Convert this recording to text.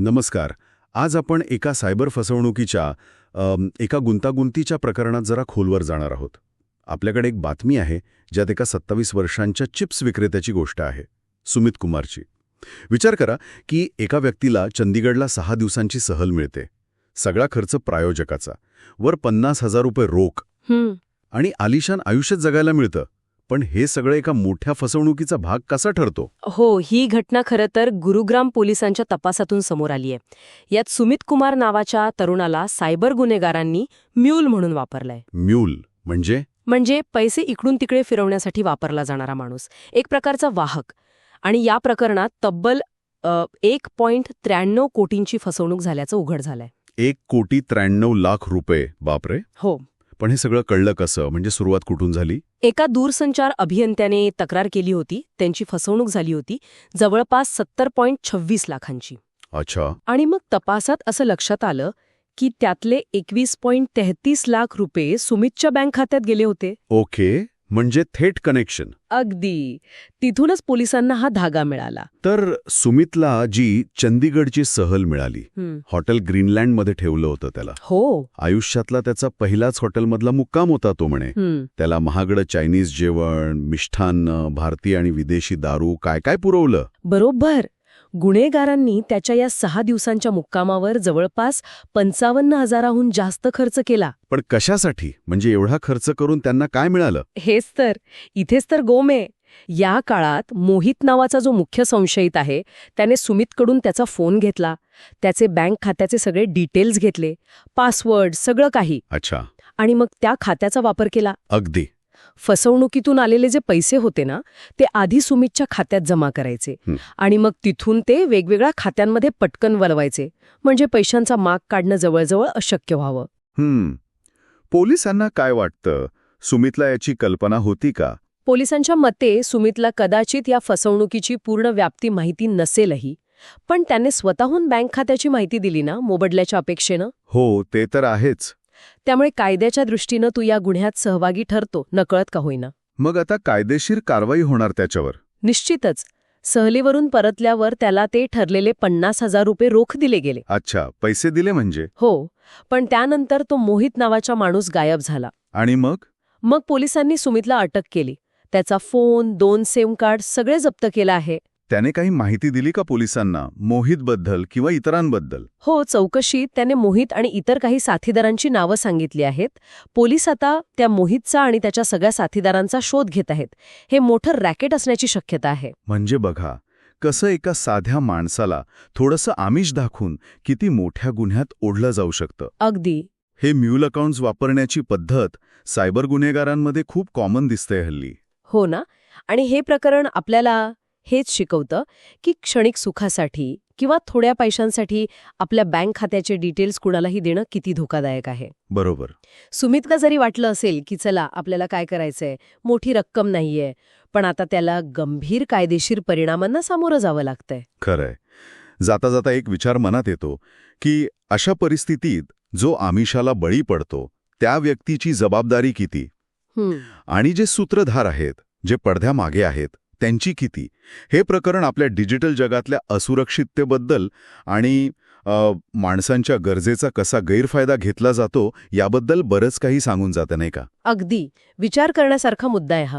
नमस्कार. आज आपण एका सायबर फसवणुकीच्या एका गुंतागुंतीच्या प्रकरणात जरा खोलवर जाणार आहोत. आपल्याकडे एक बातमी आहे ज्यात एका सत्तावीस वर्षांच्या चिप्स विक्रेत्याची गोष्ट आहे सुमित कुमारची. विचार करा की एका व्यक्तीला चंदीगडला सहा दिवसांची सहल मिळते. सगळा खर्च प्रायोजकाचा. वर पन्नास हजार रुपये रोख. आणि आलिशान आयुष्यात जगायला मिळतं. पण हे सगळं एका मोठ्या फसवणुकीचा भाग कसा ठरतो? हो ही घटना खरं तर गुरुग्राम पोलिसांच्या तपासातून समोर आली आहे यात सुमित कुमार नावाच्या तरुणाला सायबर गुन्हेगारांनी म्यूल म्हणून वापरलाय. म्यूल म्हणजे? म्हणजे पैसे इकडून तिकडे फिरवण्यासाठी वापरला जाणारा माणूस. एक प्रकारचा वाहक. आणि या प्रकरणात तब्बल अ, एक पॉइंट त्र्याण्णव कोटींची फसवणूक झाल्याचं उघड झालंय. एक कोटी त्र्याण्णव लाख रुपये. बापरे! हो. पण हे सगळं कळलं कसं? म्हणजे सुरुवात कुठून झाली? एका दूरसंचार अभियंत्याने तक्रार केली होती. त्यांची फसवणूक झाली होती. जवळपास सत्तर पॉइंट छव्वीस लाखांची. अच्छा. आणि मग तपासात असं लक्षात आलं की त्यातले एकवीस पॉइंट तेहतीस लाख रुपये सुमितच्या बँक खात्यात गेले होते. ओके. म्हणजे थेट कनेक्शन. अगदी. तिथूनच पोलिसांना हा धागा मिळाला. तर सुमितला जी चंदीगडची सहल मिळाली. हॉटेल ग्रीनलँडमध्ये ठेवलं होतं त्याला. हो. आयुष्यातला त्याचा पहिलाच हॉटेलमधला मुक्काम होता तो म्हणे. त्याला महागडं चायनीज जेवण मिष्ठान्न भारतीय आणि विदेशी दारू काय काय पुरवलं? बरोबर. गुन्हेगारांनी त्याच्या या सहा दिवसांच्या मुक्कामावर जवळपास पंचावन्न हजाराहून जास्त खर्च केला. पण कशासाठी? म्हणजे एवढा खर्च करून त्यांना काय मिळालं? हेच तर. इथेच तर गोम या काळात मोहित नावाचा जो मुख्य संशयित आहे त्याने सुमितकडून त्याचा फोन घेतला. त्याचे बँक खात्याचे सगळे डिटेल्स घेतले. पासवर्ड सगळं काही. अच्छा. आणि मग त्या खात्याचा वापर केला. अगदी. फसवणुकीतून आलेले जे पैसे होते ना ते आधी सुमितच्या खात्यात जमा करायचे. आणि मग तिथून ते वेगवेगळ्या खात्यांमध्ये पटकन वलवायचे. म्हणजे पैशांचा माग काढणं जवळजवळ अशक्य व्हावं. हम्म पोलिसांना काय वाटतं? सुमितला याची कल्पना होती का? पोलिसांच्या मते सुमितला कदाचित या फसवणुकीची पूर्ण व्याप्ती माहिती नसेलही. पण त्याने स्वतःहून बँक खात्याची माहिती दिली ना मोबदल्याच्या अपेक्षेनं? हो ते तर आहेच. त्यामुळे कायद्याच्या दृष्टीनं तू या गुन्ह्यात सहभागी ठरतो नकळत का होईना. मग आता कायदेशीर कारवाई होणार त्याच्यावर. निश्चितच. सहलीवरून परतल्यावर त्याला ते ठरलेले पन्नास हजार रुपये रोख दिले गेले. अच्छा पैसे दिले म्हणजे? हो पण त्यानंतर तो मोहित नावाचा माणूस गायब झाला. आणि मग? मग पोलिसांनी सुमितला अटक केली. त्याचा फोन दोन सिम कार्ड सगळे जप्त केलं आहे. त्याने काही माहिती दिली का पोलिसांना? मोहितबद्दल किंवा इतरांबद्दल? हो चौकशीत त्याने मोहित आणि इतर काही साथीदारांची नावं सांगितली आहेत. पोलीस आता त्या मोहितचा आणि त्याच्या सगळ्या साथीदारांचा शोध घेत आहेत. हे मोठं रॅकेट असण्याची शक्यता आहे. म्हणजे बघा कसं एका साध्या माणसाला थोडंसं आमिष दाखवून किती मोठ्या गुन्ह्यात ओढलं जाऊ शकतं. अगदी. हे म्यूल अकाउंट्स वापरण्याची पद्धत सायबर गुन्हेगारांमध्ये खूप कॉमन दिसते हल्ली. हो ना? आणि हे प्रकरण आपल्याला हेच शिकवतं की क्षणिक सुखासाठी किंवा थोड्या पैशांसाठी आपल्या बँक खात्याचे डिटेल्स कुणालाही देणं किती धोकादायक आहे. बरोबर. सुमितला जरी वाटलं असेल की चला आपल्याला काय करायचंय? मोठी रक्कम नाहीये. पण आता त्याला गंभीर कायदेशीर परिणामांना सामोरं जावं लागतंय. खरंय. जाता जाता एक विचार मनात येतो की अशा परिस्थितीत जो आमिषाला बळी पडतो त्या व्यक्तीची जबाबदारी किती? आणि जे सूत्रधार आहेत जे पडद्यामागे आहेत त्यांची किती? हे प्रकरण आपल्या डिजिटल जगातल्या असुरक्षिततेबद्दल आणि माणसांच्या गरजेचा कसा गैरफायदा घेतला जातो याबद्दल बरंच काही सांगून जातं नाही का? अगदी. विचार करण्यासारखा मुद्दा आहे हा.